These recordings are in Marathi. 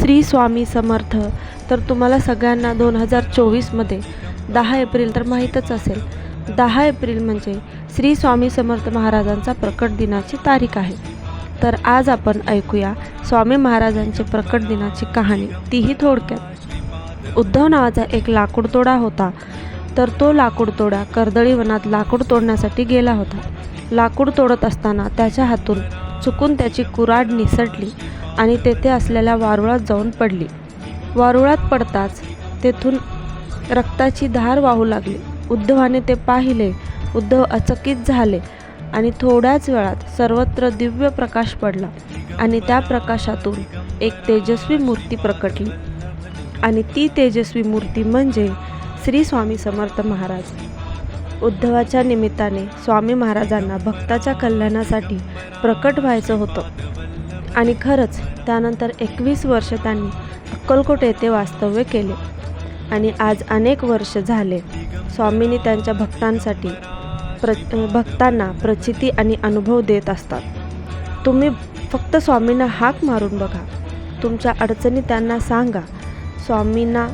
श्री स्वामी समर्थ. तर तुम्हाला सगळ्यांना दोन हजार चोवीसमध्ये दहा एप्रिल तर माहीतच असेल. दहा एप्रिल म्हणजे श्री स्वामी समर्थ महाराजांचा प्रकट दिनाची तारीख आहे. तर आज आपण ऐकूया स्वामी महाराजांचे प्रकट दिनाची कहाणी. तीही थोडक्यात. उद्धव नावाचा एक लाकूडतोडा होता. तर तो लाकूडतोडा कर्दळीवनात लाकूड तोडण्यासाठी गेला होता. लाकूड तोडत असताना त्याच्या हातून चुकून त्याची कुराड निसटली आणि तेथे असलेल्या वारुळात जाऊन पडली. वारुळात पडताच तेथून रक्ताची धार वाहू लागली. उद्धवाने ते पाहिले. उद्धव अचकित झाले आणि थोड्याच वेळात सर्वत्र दिव्य प्रकाश पडला आणि त्या प्रकाशातून एक तेजस्वी मूर्ती प्रकटली. आणि ती तेजस्वी मूर्ती म्हणजे श्री स्वामी समर्थ महाराज. उद्धवाच्या निमित्ताने स्वामी महाराजांना भक्ताच्या कल्याणासाठी प्रकट व्हायचं होतं. आणि खरंच त्यानंतर एकवीस वर्ष त्यांनी अक्कलकोट येथे वास्तव्य केले. आणि आज अनेक वर्ष झाले स्वामींनी त्यांच्या भक्तांसाठी प्र भक्तांना प्रचिती आणि अनुभव देत असतात. तुम्ही फक्त स्वामींना हाक मारून बघा. तुमच्या अडचणी त्यांना सांगा. स्वामींना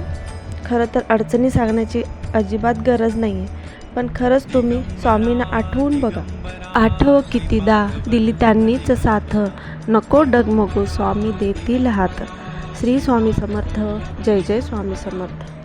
खरं तर अडचणी सांगण्याची अजिबात गरज नाही आहे पण खरंच तुम्ही स्वामींना आठवून बघा. आठव कितीदा दिली त्यांनीच साथ. नको डगमगू स्वामी देतील हात. श्री स्वामी समर्थ जय जय स्वामी समर्थ.